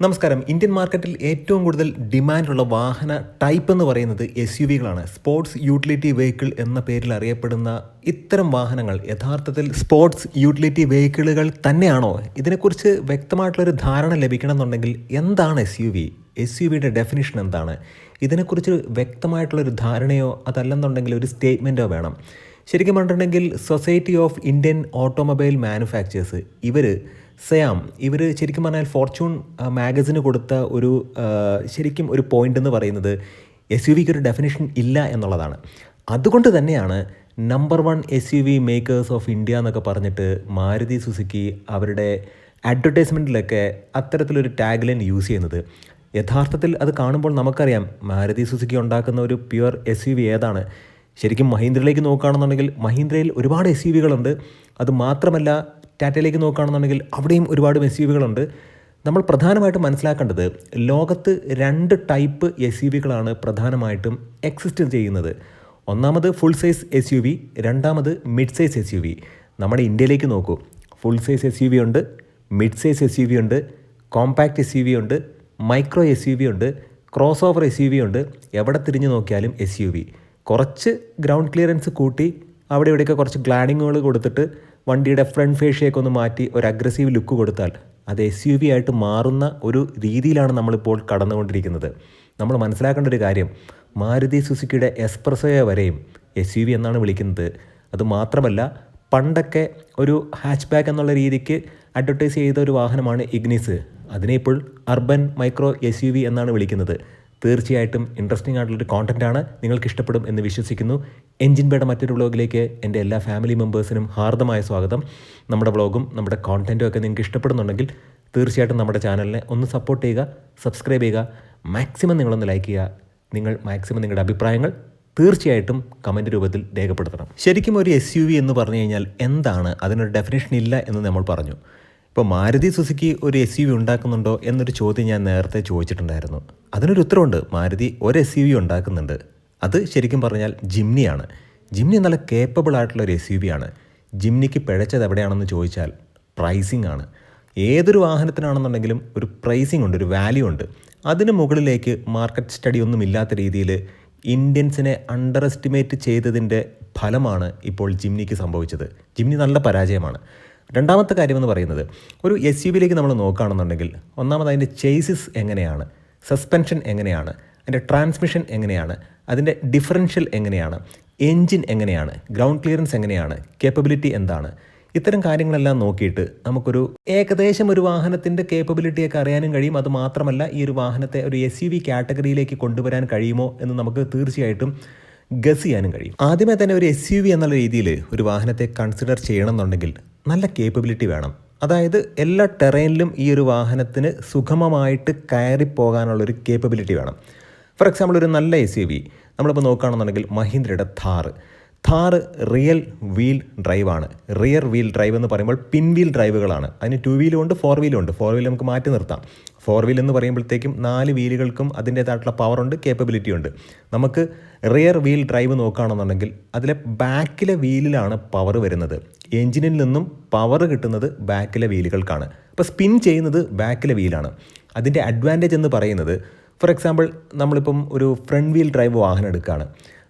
നമസ്കാരം. ഇന്ത്യൻ മാർക്കറ്റിൽ ഏറ്റവും കൂടുതൽ ഡിമാൻഡുള്ള വാഹന ടൈപ്പ് എന്ന് പറയുന്നത് എസ് യു വികളാണ് സ്പോർട്സ് യൂട്ടിലിറ്റി വെഹിക്കിൾ എന്ന പേരിൽ അറിയപ്പെടുന്ന ഇത്തരം വാഹനങ്ങൾ യഥാർത്ഥത്തിൽ സ്പോർട്സ് യൂട്ടിലിറ്റി വെഹിക്കിളുകൾ തന്നെയാണോ? ഇതിനെക്കുറിച്ച് വ്യക്തമായിട്ടുള്ളൊരു ധാരണ ലഭിക്കണമെന്നുണ്ടെങ്കിൽ എന്താണ് S U V S U വിയുടെ ഡെഫിനിഷൻ എന്താണ്? ഇതിനെക്കുറിച്ച് വ്യക്തമായിട്ടുള്ളൊരു ധാരണയോ അതല്ലെന്നുണ്ടെങ്കിൽ ഒരു സ്റ്റേറ്റ്മെന്റോ വേണം. ശരിക്കും പറഞ്ഞിട്ടുണ്ടെങ്കിൽ Society of Indian Automobile Manufacturers ഇവർ സയാം ഇവർ ശരിക്കും പറഞ്ഞാൽ ഫോർച്യൂൺ മാഗസിന് കൊടുത്ത ഒരു ശരിക്കും ഒരു പോയിന്റ് എന്ന് പറയുന്നത് എസ് യു വിക്ക് ഒരു ഡെഫിനേഷൻ ഇല്ല എന്നുള്ളതാണ്. അതുകൊണ്ട് തന്നെയാണ് number one S U V makers of India എന്നൊക്കെ പറഞ്ഞിട്ട് മാരുതി സുസുക്കി അവരുടെ അഡ്വർടൈസ്മെന്റിലൊക്കെ അത്തരത്തിലൊരു ടാഗ് ലൈൻ യൂസ് ചെയ്യുന്നത്. യഥാർത്ഥത്തിൽ അത് കാണുമ്പോൾ നമുക്കറിയാം മാരുതി സുസുക്കി ഉണ്ടാക്കുന്ന ഒരു പ്യുവർ എസ് യു വി ഏതാണ്. ശരിക്കും മഹീന്ദ്രയിലേക്ക് നോക്കുകയാണെന്നുണ്ടെങ്കിൽ മഹീന്ദ്രയിൽ ഒരുപാട് എസ് യു വികളുണ്ട് അത് മാത്രമല്ല ടാറ്റയിലേക്ക് നോക്കുകയാണെന്നുണ്ടെങ്കിൽ അവിടെയും ഒരുപാട് എസ് യു വികളുണ്ട് നമ്മൾ പ്രധാനമായിട്ടും മനസ്സിലാക്കേണ്ടത് ലോകത്ത് രണ്ട് ടൈപ്പ് എസ് യു വികളാണ് പ്രധാനമായിട്ടും എക്സിസ്റ്റ് ചെയ്യുന്നത്. ഒന്നാമത് full size S U V രണ്ടാമത് mid size S U V നമ്മുടെ ഇന്ത്യയിലേക്ക് നോക്കൂ. Full size S U V ഉണ്ട് mid size S U V ഉണ്ട് കോമ്പാക്റ്റ് എസ് യു വി ഉണ്ട് മൈക്രോ എസ് യു വി ഉണ്ട് crossover S U V ഉണ്ട്. എവിടെ തിരിഞ്ഞു നോക്കിയാലും എസ് യു വി കുറച്ച് ഗ്രൗണ്ട് ക്ലിയറൻസ് കൂട്ടി അവിടെ ഇവിടെയൊക്കെ കുറച്ച് ഗ്ലാഡിങ്ങുകൾ കൊടുത്തിട്ട് വണ്ടിയുടെ ഫ്രണ്ട് ഫേഷ്യയൊക്കെ ഒന്ന് മാറ്റി ഒരു അഗ്രസീവ് ലുക്ക് കൊടുത്താൽ അത് എസ് യു വി ആയിട്ട് മാറുന്ന ഒരു രീതിയിലാണ് നമ്മളിപ്പോൾ കടന്നുകൊണ്ടിരിക്കുന്നത്. നമ്മൾ മനസ്സിലാക്കേണ്ട ഒരു കാര്യം മാരുതി സുസുക്കിയുടെ എസ്പ്രസോയെ വരെയും എസ് യു വി എന്നാണ് വിളിക്കുന്നത്. അത് മാത്രമല്ല പണ്ടൊക്കെ ഒരു ഹാച്ച് ബാക്ക് എന്നുള്ള രീതിക്ക് അഡ്വർട്ടൈസ് ചെയ്ത ഒരു വാഹനമാണ് ഇഗ്നിസ് അതിനെ ഇപ്പോൾ urban micro S U V എന്നാണ് വിളിക്കുന്നത്. തീർച്ചയായിട്ടും ഇൻട്രസ്റ്റിംഗ് ആയിട്ടുള്ളൊരു കോണ്ടന്റാണ് നിങ്ങൾക്ക് ഇഷ്ടപ്പെടും എന്ന് വിശ്വസിക്കുന്നു. എൻജിൻ ബേഡ മറ്റൊരു വ്ളോഗിലേക്ക് എന്റെ എല്ലാ ഫാമിലി മെമ്പേഴ്സിനും ഹാർദമായ സ്വാഗതം. നമ്മുടെ വ്ളോഗും നമ്മുടെ കോണ്ടന്റും ഒക്കെ നിങ്ങൾക്ക് ഇഷ്ടപ്പെടുന്നുണ്ടെങ്കിൽ തീർച്ചയായിട്ടും നമ്മുടെ ചാനലിനെ ഒന്ന് സപ്പോർട്ട് ചെയ്യുക സബ്സ്ക്രൈബ് ചെയ്യുക മാക്സിമം നിങ്ങളൊന്ന് ലൈക്ക് ചെയ്യുക. നിങ്ങൾ മാക്സിമം നിങ്ങളുടെ അഭിപ്രായങ്ങൾ തീർച്ചയായിട്ടും കമന്റ് രൂപത്തിൽ രേഖപ്പെടുത്തണം. ശരിക്കും ഒരു എസ് യു വി എന്ന് പറഞ്ഞു കഴിഞ്ഞാൽ എന്താണ്? അതിനൊരു ഡെഫിനേഷൻ ഇല്ല എന്ന് നമ്മൾ പറഞ്ഞു. ഇപ്പോൾ മാരുതി സുസുക്കി ഒരു എസ് യു വി ഉണ്ടാക്കുന്നുണ്ടോ എന്നൊരു ചോദ്യം ഞാൻ നേരത്തെ ചോദിച്ചിട്ടുണ്ടായിരുന്നു. അതിനൊരു ഉത്തരവുണ്ട്. മാരുതി ഒരു എസ് യു വി ഉണ്ടാക്കുന്നുണ്ട്. അത് ശരിക്കും പറഞ്ഞാൽ ജിംനിയാണ്. ജിംനി നല്ല കേപ്പബിൾ ആയിട്ടുള്ള ഒരു എസ് യു വി ആണ്. ജിംനിക്ക് പിഴച്ചത് എവിടെയാണെന്ന് ചോദിച്ചാൽ പ്രൈസിംഗ് ആണ്. ഏതൊരു വാഹനത്തിനാണെന്നുണ്ടെങ്കിലും ഒരു പ്രൈസിംഗ് ഉണ്ട് ഒരു വാല്യൂ ഉണ്ട്. അതിന് മുകളിലേക്ക് മാർക്കറ്റ് സ്റ്റഡി ഒന്നും ഇല്ലാത്ത രീതിയിൽ ഇന്ത്യൻസിനെ അണ്ടർ എസ്റ്റിമേറ്റ് ചെയ്തതിന്റെ ഫലമാണ് ഇപ്പോൾ ജിംനിക്ക് സംഭവിച്ചത്. ജിംനി നല്ല പരാജയമാണ്. രണ്ടാമത്തെ കാര്യമെന്ന് പറയുന്നത് ഒരു എസ് യു വിയിലേക്ക് നമ്മൾ നോക്കുകയാണെന്നുണ്ടെങ്കിൽ ഒന്നാമത് അതിന്റെ ചേസിസ് എങ്ങനെയാണ് സസ്പെൻഷൻ എങ്ങനെയാണ് അതിന്റെ ട്രാൻസ്മിഷൻ എങ്ങനെയാണ് അതിന്റെ ഡിഫറൻഷ്യൽ എങ്ങനെയാണ് എൻജിൻ എങ്ങനെയാണ് ഗ്രൗണ്ട് ക്ലിയറൻസ് എങ്ങനെയാണ് കേപ്പബിലിറ്റി എന്താണ് ഇത്തരം കാര്യങ്ങളെല്ലാം നോക്കിയിട്ട് നമുക്കൊരു ഏകദേശം ഒരു വാഹനത്തിന്റെ കേപ്പബിലിറ്റിയൊക്കെ അറിയാനും കഴിയും. അത് മാത്രമല്ല ഈ ഒരു വാഹനത്തെ ഒരു എസ് യു വി കാറ്റഗറിയിലേക്ക് കൊണ്ടുവരാൻ കഴിയുമോ എന്ന് നമുക്ക് തീർച്ചയായിട്ടും ഗസ് ചെയ്യാനും കഴിയും. ആദ്യമേ തന്നെ ഒരു എസ് യു വി എന്നുള്ള രീതിയിൽ ഒരു വാഹനത്തെ കൺസിഡർ ചെയ്യണമെന്നുണ്ടെങ്കിൽ നല്ല കേപ്പബിലിറ്റി വേണം. അതായത് എല്ലാ ടെറൈനിലും ഈ ഒരു വാഹനത്തിന് സുഗമമായിട്ട് കയറി പോകാനുള്ളൊരു കേപ്പബിലിറ്റി വേണം. ഫോർ എക്സാമ്പിൾ ഒരു നല്ല എസ് യു വി നമ്മളിപ്പോൾ നോക്കുകയാണെന്നുണ്ടെങ്കിൽ മഹീന്ദ്രയുടെ ഥാറ്. ഥാറ് റിയൽ വീൽ ഡ്രൈവാണ്. റിയർ വീൽ ഡ്രൈവ് എന്ന് പറയുമ്പോൾ പിൻ വീൽ ഡ്രൈവുകളാണ്. അതിന് ടു വീലും ഉണ്ട് ഫോർ വീലും ഉണ്ട് ഫോർ വീൽ നമുക്ക് മാറ്റി നിർത്താം. ഫോർ വീൽ എന്ന് പറയുമ്പോഴത്തേക്കും നാല് വീലുകൾക്കും അതിന്റേതായിട്ടുള്ള പവറുണ്ട് കേപ്പബിലിറ്റി ഉണ്ട്. നമുക്ക് റിയർ വീൽ ഡ്രൈവ് നോക്കുകയാണെന്നുണ്ടെങ്കിൽ അതിലെ ബാക്കിലെ വീലിലാണ് പവർ വരുന്നത്. എഞ്ചിനിൽ നിന്നും പവർ കിട്ടുന്നത് ബാക്കിലെ വീലുകൾക്കാണ്. അപ്പോൾ സ്പിൻ ചെയ്യുന്നത് ബാക്കിലെ വീലാണ്. അതിന്റെ അഡ്വാന്റേജ് എന്ന് പറയുന്നത് ഫോർ എക്സാമ്പിൾ നമ്മളിപ്പം ഒരു ഫ്രണ്ട് വീൽ ഡ്രൈവ് വാഹനം എടുക്കുകയാണ്.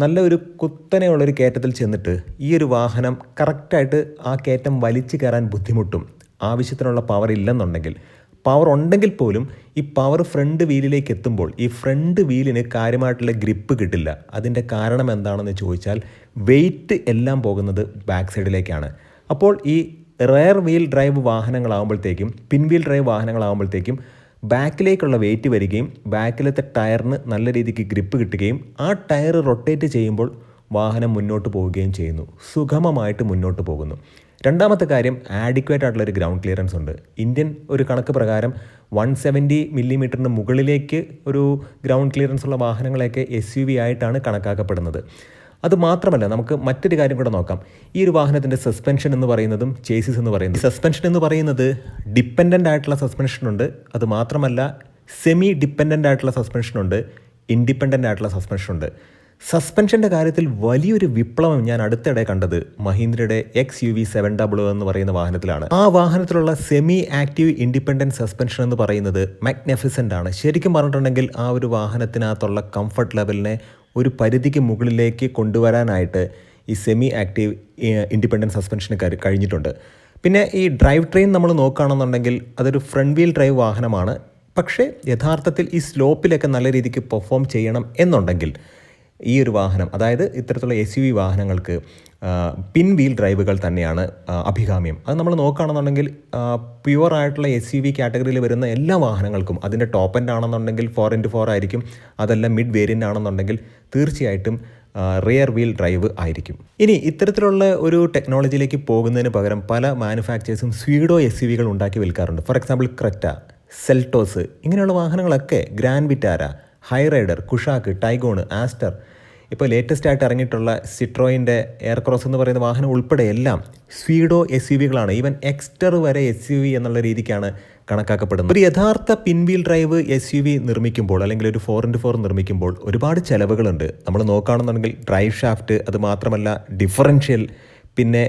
നല്ല ഒരു കുത്തനെയുള്ളൊരു കയറ്റത്തിൽ ചെന്നിട്ട് ഈ ഒരു വാഹനം കറക്റ്റായിട്ട് ആ കയറ്റം വലിച്ചു കയറാൻ ബുദ്ധിമുട്ടും. ആവശ്യത്തിനുള്ള പവർ ഇല്ലെന്നുണ്ടെങ്കിൽ പവർ ഉണ്ടെങ്കിൽ പോലും ഈ പവർ ഫ്രണ്ട് വീലിലേക്ക് എത്തുമ്പോൾ ഈ ഫ്രണ്ട് വീലിന് കാര്യമായിട്ടുള്ള ഗ്രിപ്പ് കിട്ടില്ല. അതിന്റെ കാരണം എന്താണെന്ന് ചോദിച്ചാൽ വെയിറ്റ് എല്ലാം പോകുന്നത് ബാക്ക് സൈഡിലേക്കാണ് അപ്പോൾ ഈ റെയർ വീൽ ഡ്രൈവ് വാഹനങ്ങളാകുമ്പോഴത്തേക്കും പിൻ വീൽ ഡ്രൈവ് വാഹനങ്ങളാകുമ്പോഴത്തേക്കും ബാക്കിലേക്കുള്ള വെയിറ്റ് വരികയും ബാക്കിലത്തെ ടയറിന് നല്ല രീതിക്ക് ഗ്രിപ്പ് കിട്ടുകയും ആ ടയർ റൊട്ടേറ്റ് ചെയ്യുമ്പോൾ വാഹനം മുന്നോട്ട് പോവുകയും ചെയ്യുന്നു. സുഗമമായിട്ട് മുന്നോട്ട് പോകുന്നു. രണ്ടാമത്തെ കാര്യം ആഡിക്വേറ്റ് ആയിട്ടുള്ള ഒരു ഗ്രൗണ്ട് ക്ലിയറൻസ് ഉണ്ട്. ഇന്ത്യൻ ഒരു കണക്ക് പ്രകാരം വൺ സെവന്റി മില്ലിമീറ്ററിന് മുകളിലേക്ക് ഒരു ഗ്രൗണ്ട് ക്ലിയറൻസ് ഉള്ള വാഹനങ്ങളെയൊക്കെ എസ് യു വി ആയിട്ടാണ് കണക്കാക്കപ്പെടുന്നത്. അത് മാത്രമല്ല നമുക്ക് മറ്റൊരു കാര്യം കൂടെ നോക്കാം. ഈ ഒരു വാഹനത്തിന്റെ സസ്പെൻഷൻ എന്ന് പറയുന്നതും ചേസിസ് എന്ന് പറയുന്നത്. സസ്പെൻഷൻ എന്ന് പറയുന്നത് ഡിപ്പെൻഡന്റ് ആയിട്ടുള്ള സസ്പെൻഷൻ ഉണ്ട്. അത് മാത്രമല്ല സെമി ഡിപ്പെൻഡന്റ് ആയിട്ടുള്ള സസ്പെൻഷൻ ഉണ്ട്. ഇൻഡിപെൻഡന്റ് ആയിട്ടുള്ള സസ്പെൻഷൻ ഉണ്ട്. സസ്പെൻഷന്റെ കാര്യത്തിൽ വലിയൊരു വിപ്ലവം ഞാൻ അടുത്തിടെ കണ്ടത് മഹീന്ദ്രയുടെ X U V seven double എന്ന് പറയുന്ന വാഹനത്തിലാണ്. ആ വാഹനത്തിലുള്ള സെമി ആക്റ്റീവ് ഇൻഡിപെൻഡന്റ് സസ്പെൻഷൻ എന്ന് പറയുന്നത് മാഗ്നഫിസന്റ് ആണ്. ശരിക്കും പറഞ്ഞിട്ടുണ്ടെങ്കിൽ ആ ഒരു വാഹനത്തിനകത്തുള്ള കംഫർട്ട് ലെവലിനെ ഒരു പരിധിക്ക് മുകളിലേക്ക് കൊണ്ടുവരാനായിട്ട് ഈ സെമി ആക്റ്റീവ് ഇൻഡിപെൻഡന്റ് സസ്പെൻഷന് കഴി- കഴിഞ്ഞിട്ടുണ്ട്. പിന്നെ ഈ ഡ്രൈവ് ട്രെയിൻ നമ്മൾ നോക്കുകയാണെന്നുണ്ടെങ്കിൽ അതൊരു ഫ്രണ്ട് വീൽ ഡ്രൈവ് വാഹനമാണ്. പക്ഷേ യഥാർത്ഥത്തിൽ ഈ സ്ലോപ്പിലൊക്കെ നല്ല രീതിക്ക് പെർഫോം ചെയ്യണം എന്നുണ്ടെങ്കിൽ ഈ ഒരു വാഹനം അതായത് ഇത്തരത്തിലുള്ള എസ് യു വി വാഹനങ്ങൾക്ക് പിൻ വീൽ ഡ്രൈവുകൾ തന്നെയാണ് അഭികാമ്യം. അത് നമ്മൾ നോക്കുകയാണെന്നുണ്ടെങ്കിൽ പ്യുവർ ആയിട്ടുള്ള എസ് യു വി കാറ്റഗറിയിൽ വരുന്ന എല്ലാ വാഹനങ്ങൾക്കും അതിന്റെ ടോപ്പ് എൻഡ് ആണെന്നുണ്ടെങ്കിൽ ഫോർ ഇന്റു ഫോർ ആയിരിക്കും അതല്ല മിഡ് വേരിയന്റ് ആണെന്നുണ്ടെങ്കിൽ തീർച്ചയായിട്ടും റിയർ വീൽ ഡ്രൈവ് ആയിരിക്കും. ഇനി ഇത്തരത്തിലുള്ള ഒരു ടെക്നോളജിയിലേക്ക് പോകുന്നതിന് പകരം പല മാനുഫാക്ചേഴ്സും സ്വീഡോ എസ് യു വികൾ ഉണ്ടാക്കി വിൽക്കാറുണ്ട്. ഫോർ എക്സാമ്പിൾ ക്രെറ്റ സെൽട്ടോസ് ഇങ്ങനെയുള്ള വാഹനങ്ങളൊക്കെ Grand Vitara Hyryder Kushaq Taigun Astor ഇപ്പോൾ ലേറ്റസ്റ്റ് ആയിട്ട് ഇറങ്ങിയിട്ടുള്ള സിട്രോയിന്റെ എയർ ക്രോസ് എന്ന് പറയുന്ന വാഹനം ഉൾപ്പെടെ എല്ലാം സ്വീഡോ എസ് യു വികളാണ് ഈവൻ എക്സ്റ്റർ വരെ എസ് യു വി എന്നുള്ള രീതിക്കാണ് കണക്കാക്കപ്പെടുന്നത്. ഒരു യഥാർത്ഥ പിൻവീൽ ഡ്രൈവ് എസ് യു വി നിർമ്മിക്കുമ്പോൾ അല്ലെങ്കിൽ ഒരു ഫോർ ഇന്റു ഫോർ നിർമ്മിക്കുമ്പോൾ ഒരുപാട് ചിലവുകളുണ്ട്. നമ്മൾ നോക്കുകയാണെന്നുണ്ടെങ്കിൽ ഡ്രൈവ് ഷാഫ്റ്റ് അത് മാത്രമല്ല ഡിഫറൻഷ്യൽ പിന്നെ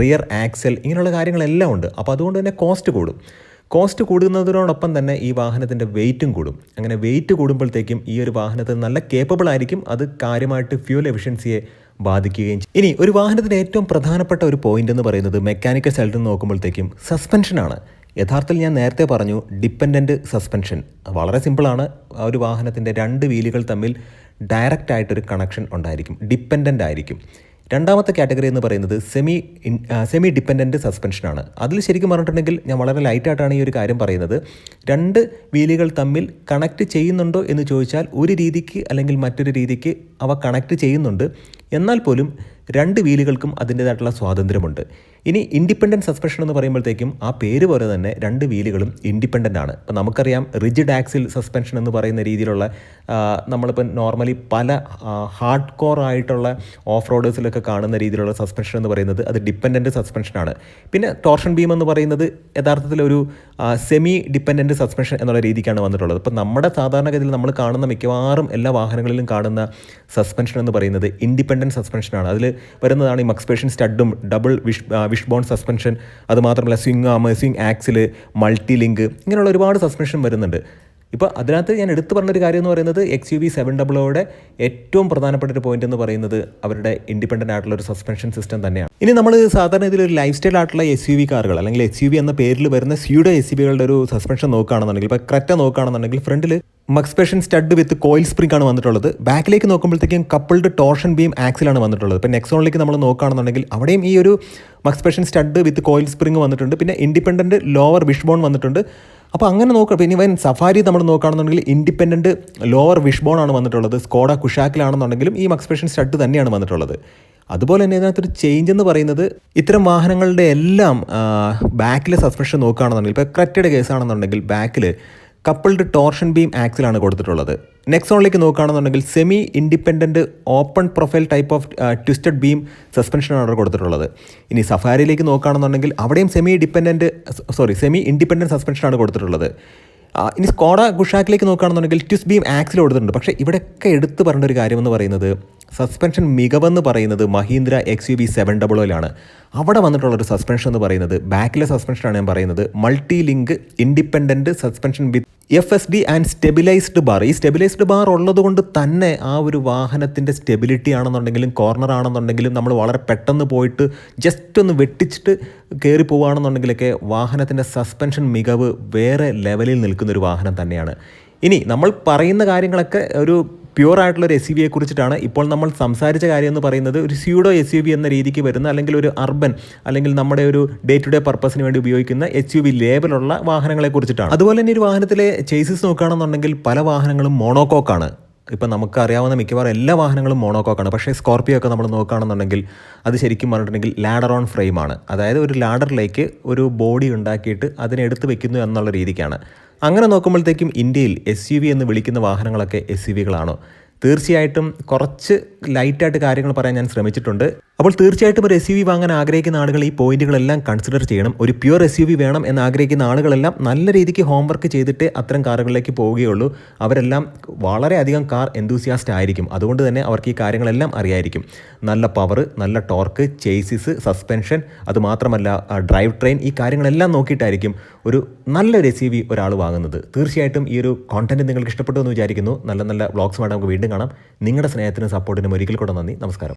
റിയർ ആക്സൽ ഇങ്ങനെയുള്ള കാര്യങ്ങളെല്ലാം ഉണ്ട്. അപ്പോൾ അതുകൊണ്ട് തന്നെ കോസ്റ്റ് കൂടും. കോസ്റ്റ് കൂടുന്നതിനോടൊപ്പം തന്നെ ഈ വാഹനത്തിന്റെ വെയിറ്റും കൂടും. അങ്ങനെ വെയിറ്റ് കൂടുമ്പോഴത്തേക്കും ഈ ഒരു വാഹനത്തിൽ നല്ല കേപ്പബിൾ ആയിരിക്കും. അത് കാര്യമായിട്ട് ഫ്യൂൽ എഫിഷ്യൻസിയെ ബാധിക്കുകയും ചെയ്യും. ഇനി ഒരു വാഹനത്തിന്റെ ഏറ്റവും പ്രധാനപ്പെട്ട ഒരു പോയിന്റ് എന്ന് പറയുന്നത് മെക്കാനിക്കൽ സൈഡിൽ നിന്ന് നോക്കുമ്പോഴത്തേക്കും സസ്പെൻഷനാണ് യഥാർത്ഥത്തിൽ ഞാൻ നേരത്തെ പറഞ്ഞു ഡിപ്പെൻഡന്റ് സസ്പെൻഷൻ വളരെ സിമ്പിളാണ് ഒരു വാഹനത്തിന്റെ രണ്ട് വീലുകൾ തമ്മിൽ ഡയറക്റ്റ് ആയിട്ടൊരു കണക്ഷൻ ഉണ്ടായിരിക്കും. ഡിപ്പെൻഡന്റ് ആയിരിക്കും. രണ്ടാമത്തെ കാറ്റഗറി എന്ന് പറയുന്നത് സെമി സെമി ഡിപ്പെൻഡന്റ് സസ്പെൻഷനാണ് അതിൽ ശരിക്കും പറഞ്ഞിട്ടുണ്ടെങ്കിൽ ഞാൻ വളരെ ലൈറ്റായിട്ടാണ് ഈ ഒരു കാര്യം പറയുന്നത്. രണ്ട് വീലുകൾ തമ്മിൽ കണക്ട് ചെയ്യുന്നുണ്ടോ എന്ന് ചോദിച്ചാൽ ഒരു രീതിക്ക് അല്ലെങ്കിൽ മറ്റൊരു രീതിക്ക് അവ കണക്ട് ചെയ്യുന്നുണ്ട്. എന്നാൽ പോലും രണ്ട് വീലുകൾക്കും അതിന്റേതായിട്ടുള്ള സ്വാതന്ത്ര്യമുണ്ട്. ഇനി ഇൻഡിപെൻഡന്റ് സസ്പെൻഷൻ എന്ന് പറയുമ്പോഴത്തേക്കും ആ പേര് പോലെ തന്നെ രണ്ട് വീലുകളും ഇൻഡിപെൻഡന്റ് ആണ്. ഇപ്പം നമുക്കറിയാം റിജിഡ് ആക്സിൽ സസ്പെൻഷൻ എന്ന് പറയുന്ന രീതിയിലുള്ള നമ്മളിപ്പോൾ നോർമലി പല ഹാർഡ് കോർ ആയിട്ടുള്ള ഓഫ് റോഡേഴ്സിലൊക്കെ കാണുന്ന രീതിയിലുള്ള സസ്പെൻഷൻ എന്ന് പറയുന്നത് അത് ഡിപ്പെൻഡന്റ് സസ്പെൻഷനാണ് പിന്നെ ടോർഷൻ ബീം എന്ന് പറയുന്നത് യഥാർത്ഥത്തിൽ ഒരു സെമി ഡിപ്പെൻഡന്റ് സസ്പെൻഷൻ എന്നുള്ള രീതിക്കാണ് വന്നിട്ടുള്ളത്. ഇപ്പോൾ നമ്മുടെ സാധാരണഗതിയിൽ നമ്മൾ കാണുന്ന മിക്കവാറും എല്ലാ വാഹനങ്ങളിലും കാണുന്ന സസ്പെൻഷൻ എന്ന് പറയുന്നത് ഇൻഡിപെൻഡന്റ് സസ്പെൻഷനാണ് അതിൽ വരുന്നതാണ് ഈ മക്സ്പേഷൻ സ്റ്റഡും double wish wishbone suspension. അതുമാത്രമല്ല swing arm swing axle multi link ഇങ്ങനെയുള്ള ഒരുപാട് സസ്പെൻഷൻ വരുന്നുണ്ട്. ഇപ്പോൾ അതിനകത്ത് ഞാൻ എടുത്തു പറഞ്ഞൊരു കാര്യം എന്ന് പറയുന്നത് എക്സ് യു വി സെവൻ ഡബിളോയുടെ ഏറ്റവും പ്രധാനപ്പെട്ട ഒരു പോയിന്റ് എന്ന് പറയുന്നത് അവരുടെ ഇൻഡിപെൻഡന്റ് ആയിട്ടുള്ള ഒരു സസ്പെൻഷൻ സിസ്റ്റം തന്നെയാണ്. ഇനി നമ്മൾ സാധാരണ ഇതിൽ ഒരു ലൈഫ് സ്റ്റൈൽ ആയിട്ടുള്ള എസ് യു വി കാറുകൾ അല്ലെങ്കിൽ എസ് യു വി എന്ന പേരിൽ വരുന്ന സ്യൂഡോ എസ് യു ഒരു സസ്പെൻഷൻ നോക്കുകയാണെന്നുണ്ടെങ്കിൽ ഇപ്പോൾ ക്രെറ്റ നോക്കുകയാണെന്നുണ്ടെങ്കിൽ ഫ്രണ്ടിൽ MacPherson strut with coil spring ആണ് വന്നിട്ടുള്ളത്. ബാക്കിലേക്ക് നോക്കുമ്പോഴത്തേക്കും കപ്പിൾഡ് ടോർഷൻ ബീം ആക്സിലാണ് വന്നിട്ടുള്ളത്. ഇപ്പോൾ നെക്സോണിലേക്ക് നമ്മൾ നോക്കുകയാണെന്നുണ്ടെങ്കിൽ അവിടെയും ഈ ഒരു MacPherson strut with coil spring വന്നിട്ടുണ്ട്. പിന്നെ ഇൻഡിപെൻഡന്റ് ലോവർ വിഷ്ബോൺ വന്നിട്ടുണ്ട്. അപ്പോൾ അങ്ങനെ നോക്കുക പിന്നെ ഇവൻ സഫാരി നമ്മൾ നോക്കുകയാണെന്നുണ്ടെങ്കിൽ ഇൻഡിപെൻഡന്റ് ലോവർ വിഷ്ബോൺ ആണ് വന്നിട്ടുള്ളത്. സ്കോഡ കുഷാക്കിലാണെന്നുണ്ടെങ്കിലും ഈ മക്സ്പ്രഷൻ സ്റ്റഡ് തന്നെയാണ് വന്നിട്ടുള്ളത്. അതുപോലെ തന്നെ ഇതിനകത്തൊരു ചേഞ്ച് എന്ന് പറയുന്നത് ഇത്തരം വാഹനങ്ങളുടെ എല്ലാം ബാക്കിലെ സസ്പെൻഷൻ നോക്കുകയാണെന്നുണ്ടെങ്കിൽ ഇപ്പോൾ ക്രെറ്റയുടെ കേസാണെന്നുണ്ടെങ്കിൽ ബാക്കിൽ കപ്പിൾഡ് ടോർഷൻ ബീം ആക്സിലാണ് കൊടുത്തിട്ടുള്ളത്. നെക്സോണിലേക്ക് നോക്കുകയാണെന്നുണ്ടെങ്കിൽ semi independent open profile type of twisted beam സസ്പെൻഷനാണ് അവിടെ കൊടുത്തിട്ടുള്ളത്. ഇനി സഫാരിയിലേക്ക് നോക്കുകയാണെന്നുണ്ടെങ്കിൽ അവിടെയും semi dependent sorry semi independent സസ്പെൻഷനാണ് കൊടുത്തിട്ടുള്ളത്. ഇനി സ്കോഡ ഗുഷാക്കിലേക്ക് നോക്കുകയാണെന്നുണ്ടെങ്കിൽ ട്വിസ്റ്റ് ബീം ആക്സിൽ കൊടുത്തിട്ടുണ്ട്. പക്ഷേ ഇവിടെയൊക്കെ എടുത്തു പറഞ്ഞ ഒരു കാര്യമെന്ന് പറയുന്നത് സസ്പെൻഷൻ മികവെന്ന് പറയുന്നത് Mahindra X U V seven double ഓയിലാണ് അവിടെ വന്നിട്ടുള്ള ഒരു സസ്പെൻഷൻ എന്ന് പറയുന്നത് ബാക്കിലെ സസ്പെൻഷനാണ് ഞാൻ പറയുന്നത്. Multi link independent suspension with F S D and stabilised bar ഈ സ്റ്റെബിലൈസ്ഡ് ബാർ ഉള്ളതുകൊണ്ട് തന്നെ ആ ഒരു വാഹനത്തിന്റെ സ്റ്റെബിലിറ്റി ആണെന്നുണ്ടെങ്കിലും കോർണർ ആണെന്നുണ്ടെങ്കിലും നമ്മൾ വളരെ പെട്ടെന്ന് പോയിട്ട് ജസ്റ്റ് ഒന്ന് വെട്ടിച്ചിട്ട് കയറി പോവുകയാണെന്നുണ്ടെങ്കിലൊക്കെ വാഹനത്തിന്റെ സസ്പെൻഷൻ മികവ് വേറെ ലെവലിൽ നിൽക്കുന്ന ഒരു വാഹനം തന്നെയാണ്. ഇനി നമ്മൾ പറയുന്ന കാര്യങ്ങളൊക്കെ ഒരു പ്യുവർ ആയിട്ടുള്ള ഒരു എസ് യു വിയെ കുറിച്ചിട്ടാണ് ഇപ്പോൾ നമ്മൾ സംസാരിച്ച കാര്യം എന്ന് പറയുന്നത് ഒരു സ്യൂഡോ എസ് യു വി എന്ന രീതിക്ക് വരുന്ന അല്ലെങ്കിൽ ഒരു അർബൻ അല്ലെങ്കിൽ നമ്മുടെ ഒരു ഡേ ടു ഡേ പർപ്പസിന് വേണ്ടി ഉപയോഗിക്കുന്ന എച്ച് യു വി ലേബലുള്ള വാഹനങ്ങളെ കുറിച്ചിട്ടാണ്. അതുപോലെ തന്നെ ഒരു വാഹനത്തിലെ ചേസസ് നോക്കുകയാണെന്നുണ്ടെങ്കിൽ പല വാഹനങ്ങളും മോണോകോക്കാണ് ഇപ്പം നമുക്ക് അറിയാവുന്ന മിക്കവാറും എല്ലാ വാഹനങ്ങളും മോണോക്കോക്കാണ് പക്ഷേ സ്കോർപ്പിയോ ഒക്കെ നമ്മൾ നോക്കുകയാണെന്നുണ്ടെങ്കിൽ അത് ശരിക്കും പറഞ്ഞിട്ടുണ്ടെങ്കിൽ ലാഡർ ഓൺ ഫ്രെയിമാണ്. അതായത് ഒരു ലാഡറിലേക്ക് ഒരു ബോഡി ഉണ്ടാക്കിയിട്ട് അതിനെ എടുത്ത് വെക്കുന്നു എന്നുള്ള രീതിക്കാണ്. അങ്ങനെ നോക്കുമ്പോഴത്തേക്കും ഇന്ത്യയിൽ എസ് യു വി എന്ന് വിളിക്കുന്ന വാഹനങ്ങളൊക്കെ എസ് യു വികളാണോ തീർച്ചയായിട്ടും കുറച്ച് ലൈറ്റായിട്ട് കാര്യങ്ങൾ പറയാൻ ഞാൻ ശ്രമിച്ചിട്ടുണ്ട്. അപ്പോൾ തീർച്ചയായിട്ടും ഒരു എസ് യു വി വാങ്ങാൻ ആഗ്രഹിക്കുന്ന ആളുകൾ ഈ പോയിന്റുകളെല്ലാം കൺസിഡർ ചെയ്യണം. ഒരു പ്യുവർ എസ് യു വി വേണം എന്ന് ആഗ്രഹിക്കുന്ന ആളുകളെല്ലാം നല്ല രീതിക്ക് ഹോംവർക്ക് ചെയ്തിട്ട് അത്തരം കാറുകളിലേക്ക് പോവുകയുള്ളൂ. അവരെല്ലാം വളരെയധികം കാർ എന്തൂസിയാസ്റ്റ് ആയിരിക്കും. അതുകൊണ്ട് തന്നെ അവർക്ക് ഈ കാര്യങ്ങളെല്ലാം അറിയായിരിക്കും. നല്ല പവർ നല്ല ടോർക്ക് ചേസിസ് സസ്പെൻഷൻ അതുമാത്രമല്ല ഡ്രൈവ് ട്രെയിൻ ഈ കാര്യങ്ങളെല്ലാം നോക്കിയിട്ടായിരിക്കും ഒരു നല്ലൊരു എസ് യു വി ഒരാൾ വാങ്ങുന്നത്. തീർച്ചയായിട്ടും ഈ ഒരു കോണ്ടന്റ് നിങ്ങൾക്ക് ഇഷ്ടപ്പെട്ടു എന്ന് വിചാരിക്കുന്നു. നല്ല നല്ല വ്ളോഗ്സുമായിട്ട് നമുക്ക് വീണ്ടും കാണാം. നിങ്ങളുടെ സ്നേഹത്തിനും സപ്പോർട്ടിനും ഒരിക്കൽ കൂടെ നന്ദി. നമസ്കാരം.